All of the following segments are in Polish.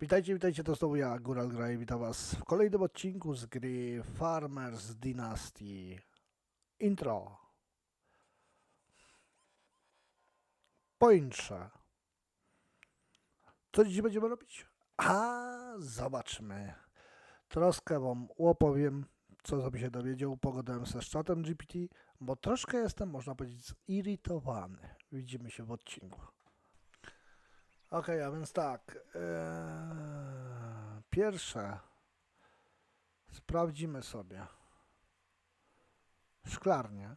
Witajcie, witajcie, to znowu ja, Góral Gra i witam was w kolejnym odcinku z gry Farmers Dynasty. Intro. Pointrze. Co dziś będziemy robić? A, zobaczmy. Troszkę wam opowiem, co sobie się dowiedział. Pogadałem ze czatem GPT, bo troszkę jestem, można powiedzieć, zirytowany. Widzimy się w odcinku. Okej, a więc tak. Eee, pierwsze. Sprawdzimy sobie. Szklarnię.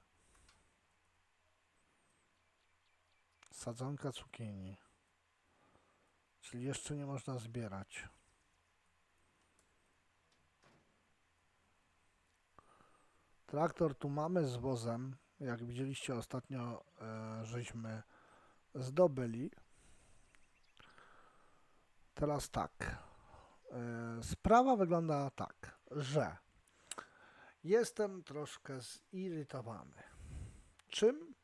Sadzonka cukinii. Czyli jeszcze nie można zbierać. Traktor tu mamy z wozem. Jak widzieliście ostatnio, e, żeśmy zdobyli. Teraz tak. E, Sprawa wygląda tak, że jestem troszkę zirytowany. Czym?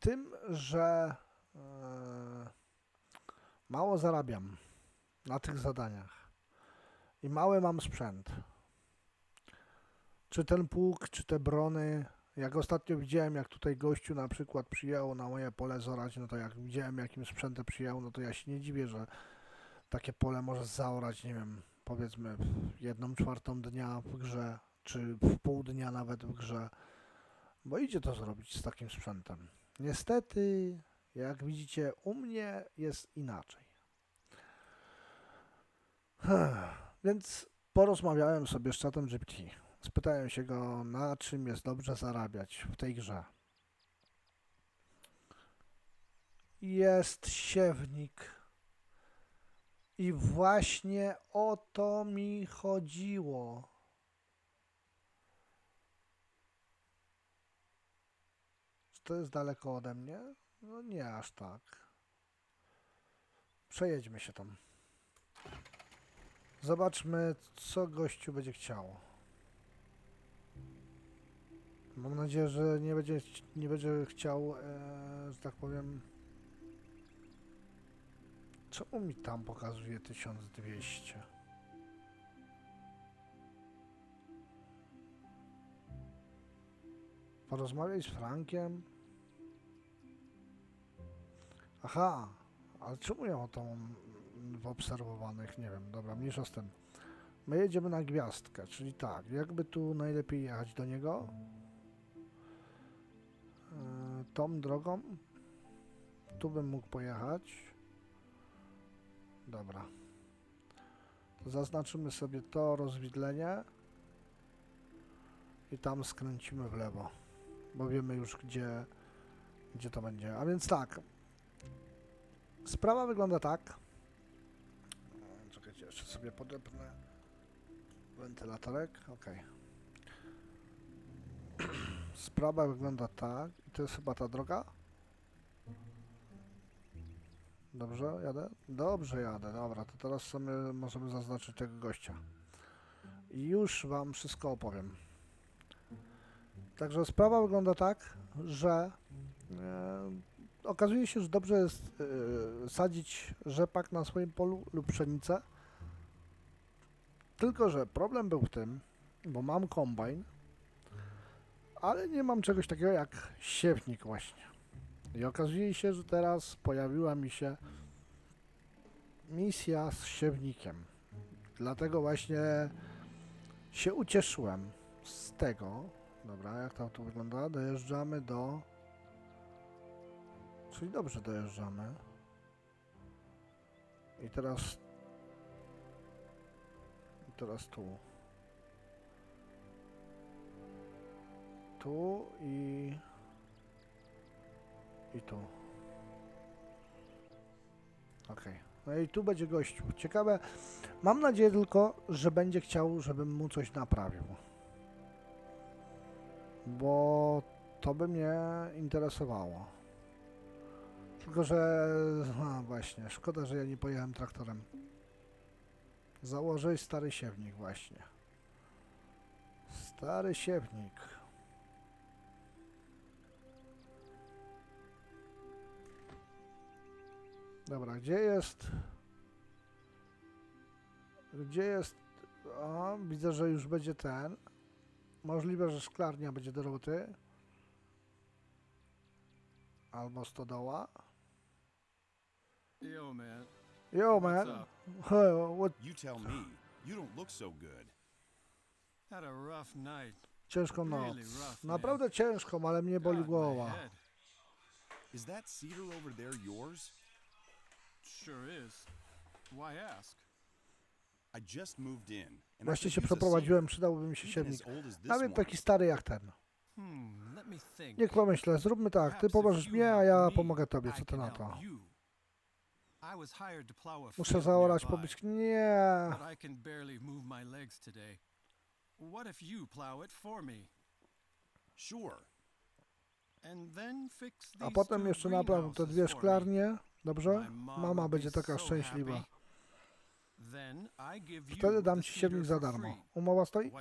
Tym, że e, mało zarabiam na tych zadaniach i mały mam sprzęt. Czy ten pług, czy te brony, jak ostatnio widziałem, jak tutaj gościu na przykład przyjechał na moje pole zorać, no to jak widziałem, jakim sprzętem przyjechał, no to ja się nie dziwię, że takie pole może zaorać, nie wiem, powiedzmy jedną czwartą dnia w grze, czy w pół dnia nawet w grze, bo idzie to zrobić z takim sprzętem. Niestety, jak widzicie, u mnie jest inaczej. Więc porozmawiałem sobie z czatem GPT. Spytałem się go, na czym jest dobrze zarabiać w tej grze. Jest siewnik. I właśnie o to mi chodziło. Czy to jest daleko ode mnie? No nie aż tak. Przejedźmy się tam. Zobaczmy, co gościu będzie chciał. Mam nadzieję, że nie będzie, nie będzie chciał, e, że tak powiem. Czemu mi tam pokazuje 1200? Porozmawiaj z Frankiem. Aha, ale czemu ja mam w obserwowanych? Nie wiem, dobra, mniejsza z tym. My jedziemy na gwiazdkę, czyli tak, jakby tu najlepiej jechać do niego? Tą drogą. Tu bym mógł pojechać. Dobra. Zaznaczymy sobie to rozwidlenie. I tam skręcimy w lewo. Bo wiemy już gdzie, gdzie to będzie. A więc tak. Sprawa wygląda tak. Czekajcie, jeszcze sobie podepnę wentylatorek. Okej. Sprawa wygląda tak. I to jest chyba ta droga? Dobrze jadę? Dobrze jadę, dobra. To teraz sobie możemy zaznaczyć tego gościa. I już wam wszystko opowiem. Także sprawa wygląda tak, że e, okazuje się, że dobrze jest e, sadzić rzepak na swoim polu lub pszenicę. Tylko, że problem był w tym, bo mam kombajn, ale nie mam czegoś takiego jak siewnik właśnie. I okazuje się, że teraz pojawiła mi się misja z siewnikiem. Dlatego właśnie się ucieszyłem z tego. Dobra, jak tam to wygląda? Dojeżdżamy do... Czyli dobrze dojeżdżamy. I teraz... I teraz tu. Tu i... I tu. Okej. No i tu będzie gościu. Ciekawe. Mam nadzieję tylko, że będzie chciał, żebym mu coś naprawił. Bo to by mnie interesowało. Tylko, że... A, właśnie. Szkoda, że ja nie pojechałem traktorem. Założyć stary siewnik właśnie. Stary siewnik. Dobra, gdzie jest Gdzie jest... O, widzę, że już będzie ten. Możliwe, że szklarnia będzie do roboty. Albo stodoła. Yo, man. Yo, What's man. up? Hey, what? You tell me. You don't look so good. Had a rough night. Ciężką noc. Naprawdę ciężką, ale mnie boli głowa. Is that cedar over there yours? Sure is. Why ask? I just moved in. And I Właśnie could się use a przeprowadziłem, przydałby mi się even siewnik. as old as this Nawet one. taki stary jak ten. Hmm, let me think. Niech pomyślę, zróbmy tak, ty pomożesz mnie, a ja pomogę tobie, co I ty na to? a Muszę zaorać poblisk. Nie. But I can barely move my legs today. What if you plow it for me? Sure. And then fix A these potem two jeszcze napraw te dwie for me. szklarnie. Dobrze? Mama będzie taka szczęśliwa. Wtedy dam ci siewnik za darmo. Umowa stoi?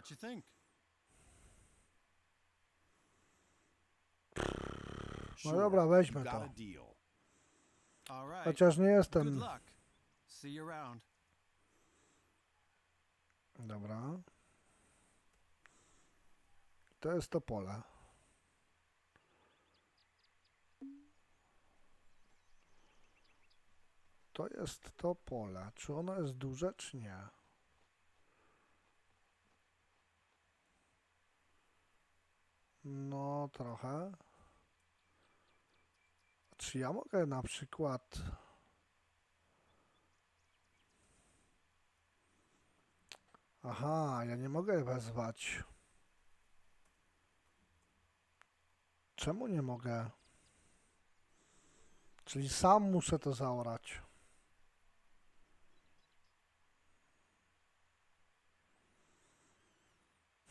No dobra, weźmy to. Chociaż nie jestem. Dobra. To jest to pole. To jest to pole. Czy ono jest duże, czy nie? No, trochę. Czy ja mogę na przykład... Aha, ja nie mogę wezwać. Czemu nie mogę? Czyli sam muszę to zaorać.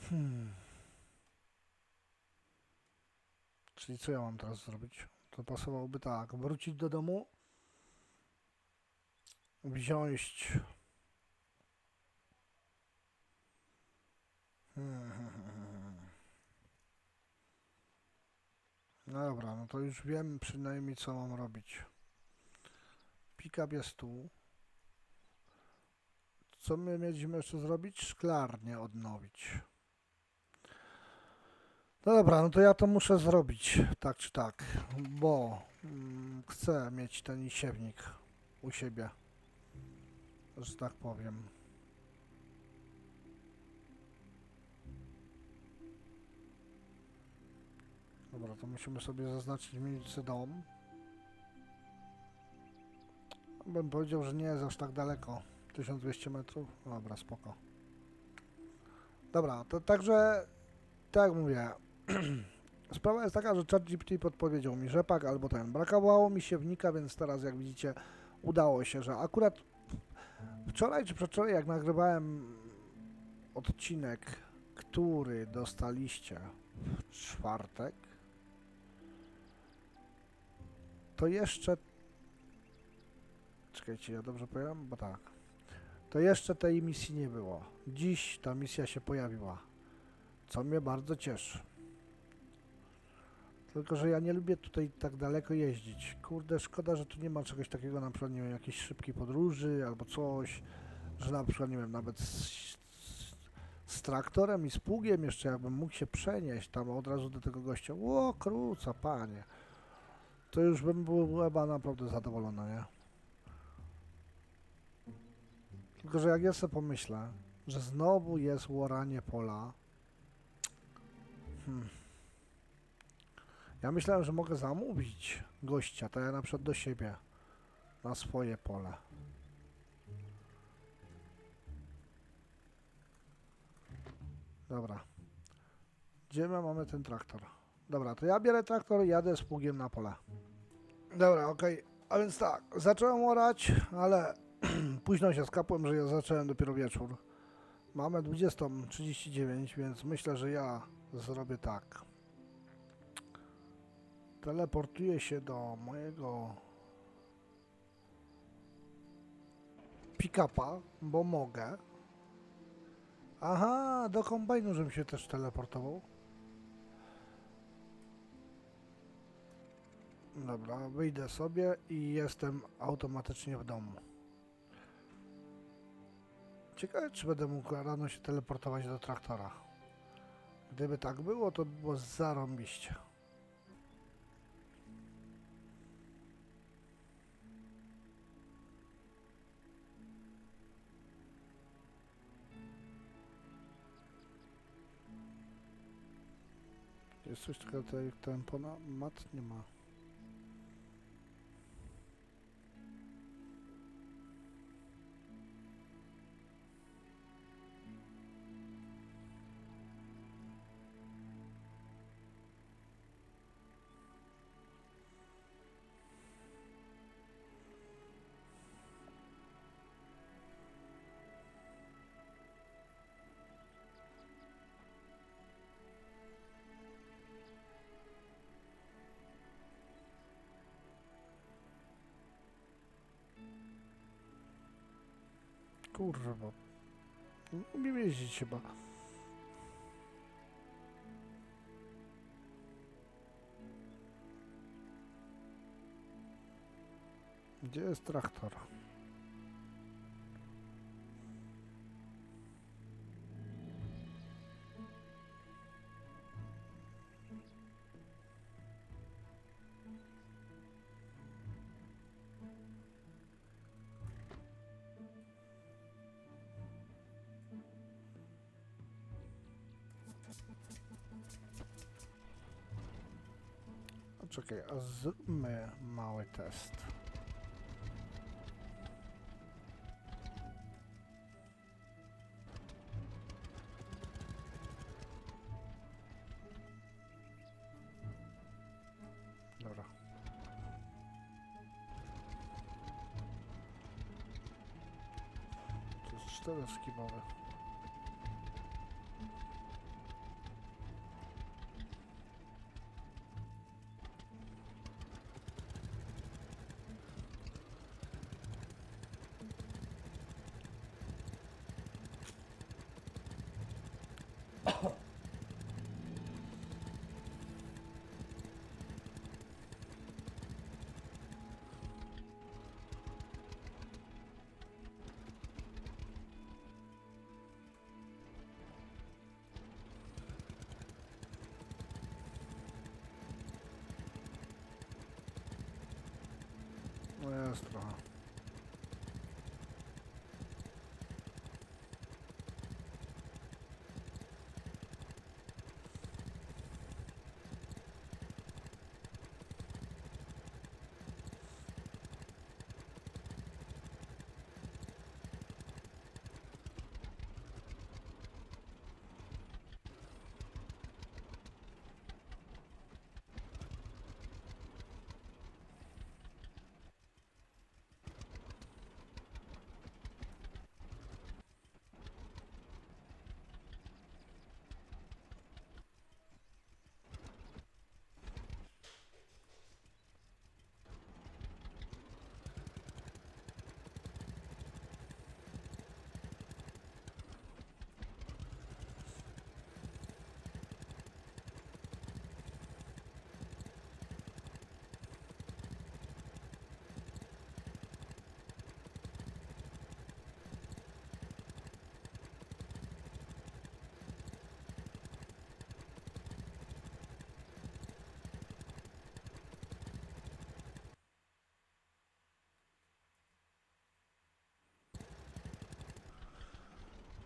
Hmm. Czyli co ja mam teraz zrobić? To pasowałoby tak. Wrócić do domu. Wziąć Hmm. No dobra, no to już wiem przynajmniej co mam robić. Pick-up jest tu. Co my mieliśmy jeszcze zrobić? Szklarnię odnowić. No dobra, no to ja to muszę zrobić, tak czy tak, bo mm, chcę mieć ten siewnik u siebie, że tak powiem. Dobra, to musimy sobie zaznaczyć mniej więcej dom. Bym powiedział, że nie jest aż tak daleko. 1200 metrów. Dobra, spoko. Dobra, to także, tak jak mówię, sprawa jest taka, że ChatGPT podpowiedział mi rzepak albo ten. Brakowało mi siewnika, więc teraz jak widzicie udało się, że akurat wczoraj czy przedwczoraj jak nagrywałem odcinek, który dostaliście w czwartek, to jeszcze. Czekajcie, ja dobrze powiem? Bo tak. To jeszcze tej misji nie było. Dziś ta misja się pojawiła. Co mnie bardzo cieszy. Tylko, że ja nie lubię tutaj tak daleko jeździć. Kurde, szkoda, że tu nie ma czegoś takiego, na przykład, nie wiem, jakiejś szybkiej podróży albo coś, że na przykład, nie wiem, nawet z, z, traktorem i z pługiem jeszcze jakbym mógł się przenieść tam od razu do tego gościa. Ło, króca, panie to już bym był chyba naprawdę zadowolony, nie? Tylko, że jak ja sobie pomyślę, że znowu jest łoranie pola. Hmm. Ja myślałem, że mogę zamówić gościa, to ja na przykład do siebie, na swoje pole. Dobra. Gdzie my mamy ten traktor? Dobra, to ja biorę traktor i jadę z pługiem na pole. Dobra, okej. A więc tak, zacząłem orać, ale późno się skapłem, że ja zacząłem dopiero wieczór. Mamy 20.39, więc myślę, że ja zrobię tak. Teleportuję się do mojego pick-upa, bo mogę. Aha, do kombajnu, żebym się też teleportował. Dobra, wyjdę sobie i jestem automatycznie w domu. Ciekawe, czy będę mógł rano się teleportować do traktora. Gdyby tak było, to by było zarąbiście. Jest coś takiego jak tempona? Mat nie ma. Kurwa. Umiem jeździć chyba. Gdzie jest traktor? Czekaj, a zróbmy mały test. Dobra. To. No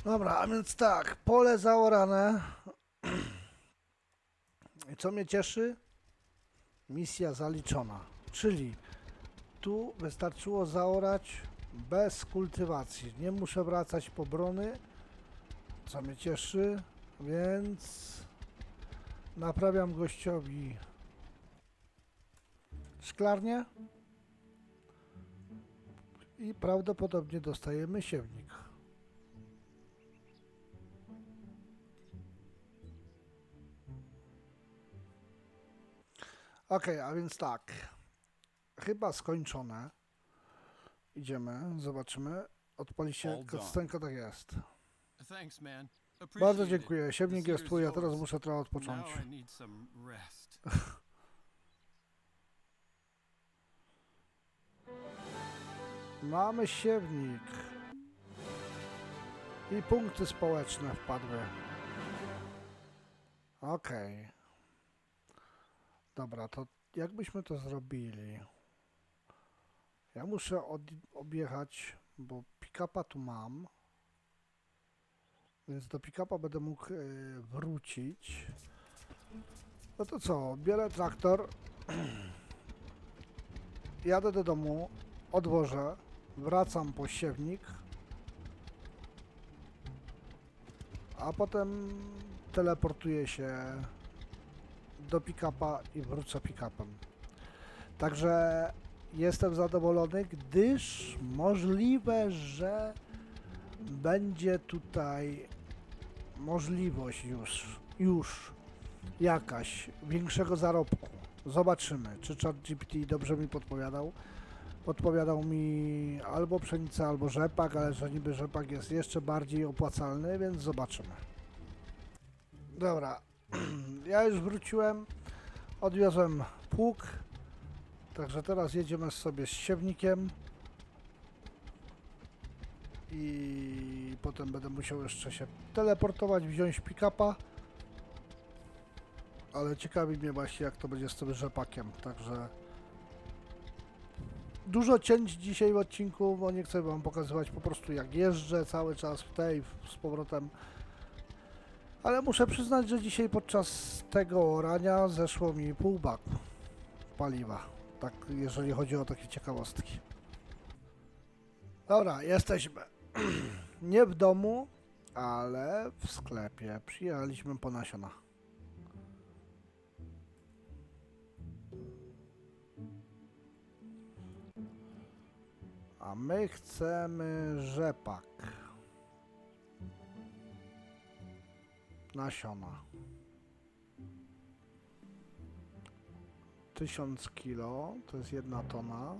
Dobra, a więc tak, pole zaorane. I co mnie cieszy? Misja zaliczona. Czyli tu wystarczyło zaorać bez kultywacji. Nie muszę wracać po brony, co mnie cieszy, więc naprawiam gościowi szklarnię i prawdopodobnie dostajemy siewnik. Okej, a więc tak. Chyba skończone. Idziemy, zobaczymy. Odpali się kostęka, tak jest. Bardzo dziękuję. Siewnik The jest twój, a teraz muszę trochę odpocząć. Mamy siewnik. I punkty społeczne wpadły. Okej. Dobra, to jakbyśmy to zrobili? Ja muszę od, objechać, bo pick-upa tu mam. Więc do pick-upa będę mógł e, wrócić. No to co, biorę traktor, jadę do domu, odłożę, wracam po siewnik, a potem teleportuję się do pick-upa i wrócę pick-upem. Także jestem zadowolony, gdyż możliwe, że będzie tutaj możliwość już, już jakaś większego zarobku. Zobaczymy, czy ChatGPT dobrze mi podpowiadał. Podpowiadał mi albo pszenica, albo rzepak, ale że niby rzepak jest jeszcze bardziej opłacalny, więc zobaczymy. Dobra, ja już wróciłem, odwiozłem pług, także teraz jedziemy sobie z siewnikiem i potem będę musiał jeszcze się teleportować, wziąć pick-upa. Ale ciekawi mnie właśnie jak to będzie z tym rzepakiem, także dużo cięć dzisiaj w odcinku, bo nie chcę wam pokazywać po prostu jak jeżdżę cały czas w tej z powrotem. Ale muszę przyznać, że dzisiaj podczas tego orania zeszło mi pół baku paliwa. Tak, jeżeli chodzi o takie ciekawostki. Dobra, jesteśmy. Nie w domu, ale w sklepie. Przyjechaliśmy po nasiona. A my chcemy rzepak. Nasiona. Tysiąc kilo, to jest jedna tona.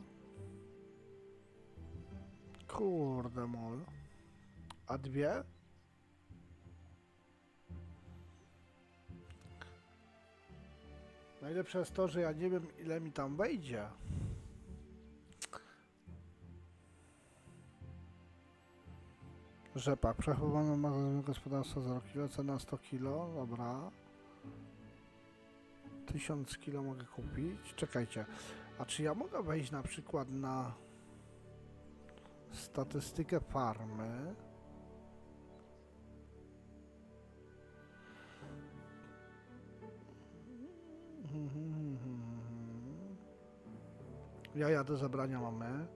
Kurde mol. A dwie? Najlepsze jest to, że ja nie wiem ile mi tam wejdzie. Rzepak, przechowano magazyn gospodarstwa 0 kg, cena 100 kg, dobra. 1000 kg mogę kupić. Czekajcie, a czy ja mogę wejść na przykład na statystykę farmy? Ja jadę zebrania mamy.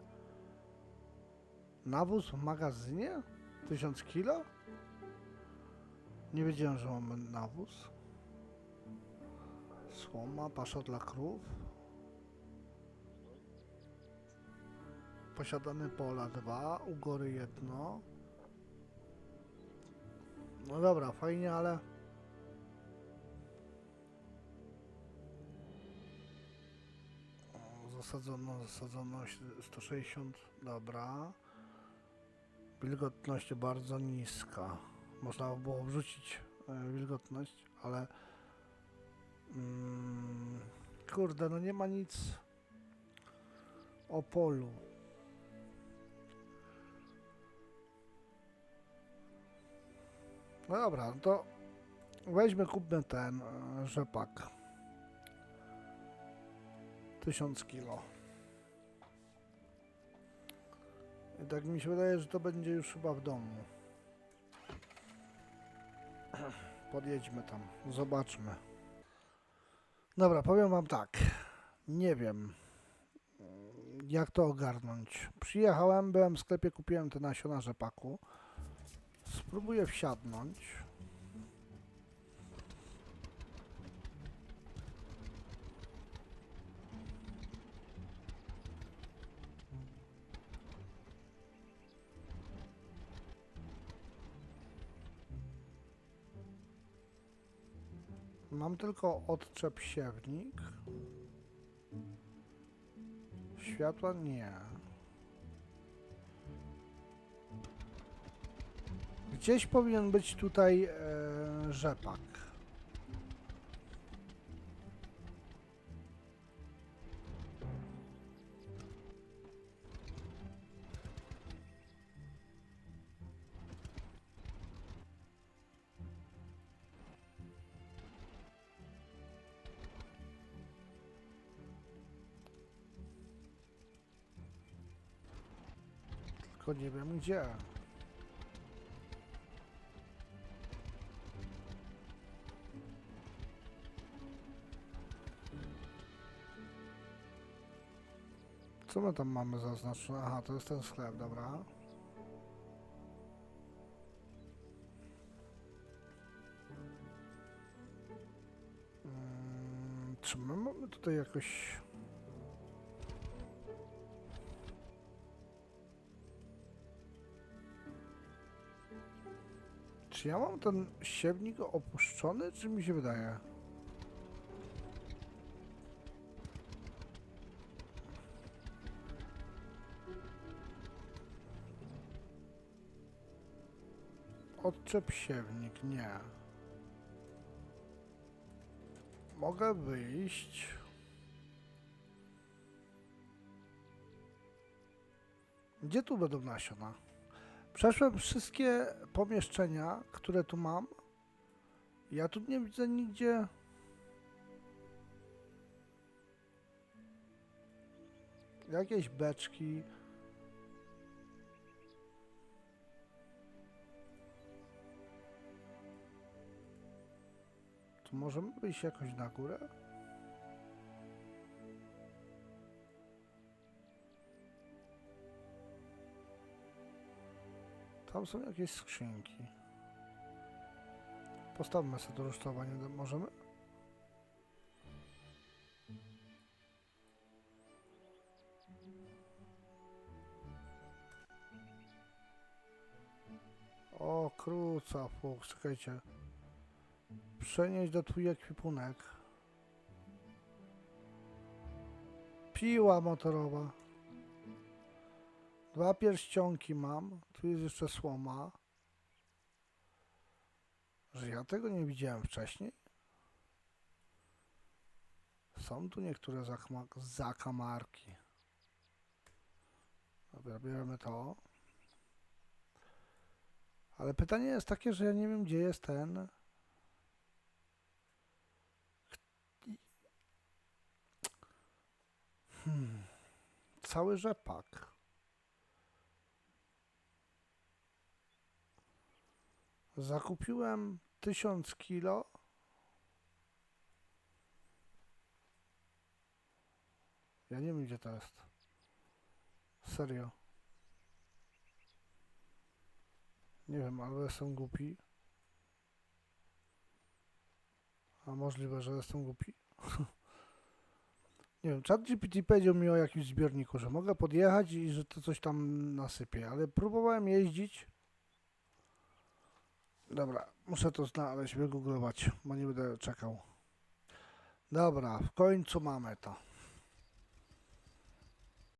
Nawóz w magazynie? 1000 kilo? Nie wiedziałem, że mamy nawóz. Słoma, pasza dla krów. Posiadane pola 2, ugory 1. No dobra, fajnie, ale... Zasadzono, zasadzono sie- 160, dobra. Wilgotność bardzo niska. Można by było wrzucić e, wilgotność, ale... Mm, kurde, no nie ma nic o polu. No dobra, to weźmy, kupmy ten e, rzepak. 1000 kilo. Tak mi się wydaje, że to będzie już chyba w domu. Podjedźmy tam, zobaczmy. Dobra, powiem wam tak. Nie wiem, jak to ogarnąć. Przyjechałem, byłem w sklepie, kupiłem te nasiona rzepaku. Spróbuję wsiadnąć. Mam tylko odczep siewnik. Światła nie. Gdzieś powinien być tutaj e, rzepak. Nie wiem gdzie. Co my tam mamy zaznaczone? Aha, to jest ten sklep, dobra. Mm, Czy my mamy tutaj jakoś... Czy ja mam ten siewnik opuszczony, czy mi się wydaje? Odczep siewnik, nie. Mogę wyjść. Gdzie tu będą nasiona? Przeszłem wszystkie pomieszczenia, które tu mam. Ja tu nie widzę nigdzie. Jakieś beczki. Tu możemy wyjść jakoś na górę? Tam są jakieś skrzynki. Postawmy sobie do- Możemy? O, kruca, fuch, czekajcie. Przenieść do twój ekwipunek. Piła motorowa. Dwa pierścionki mam. Tu jest jeszcze słoma. Że ja tego nie widziałem wcześniej. Są tu niektóre zakamarki. Dobra, bierzemy to. Ale pytanie jest takie, że ja nie wiem, gdzie jest ten. Hmm. Cały rzepak. Zakupiłem 1000 kilo. Ja nie wiem gdzie to jest. Serio. Nie wiem, albo jestem głupi. A możliwe, że jestem głupi. Nie wiem, ChatGPT powiedział mi o jakimś zbiorniku, że mogę podjechać i że to coś tam nasypie, ale próbowałem jeździć. Dobra, muszę to znaleźć, wygooglować, bo nie będę czekał. Dobra, w końcu mamy to.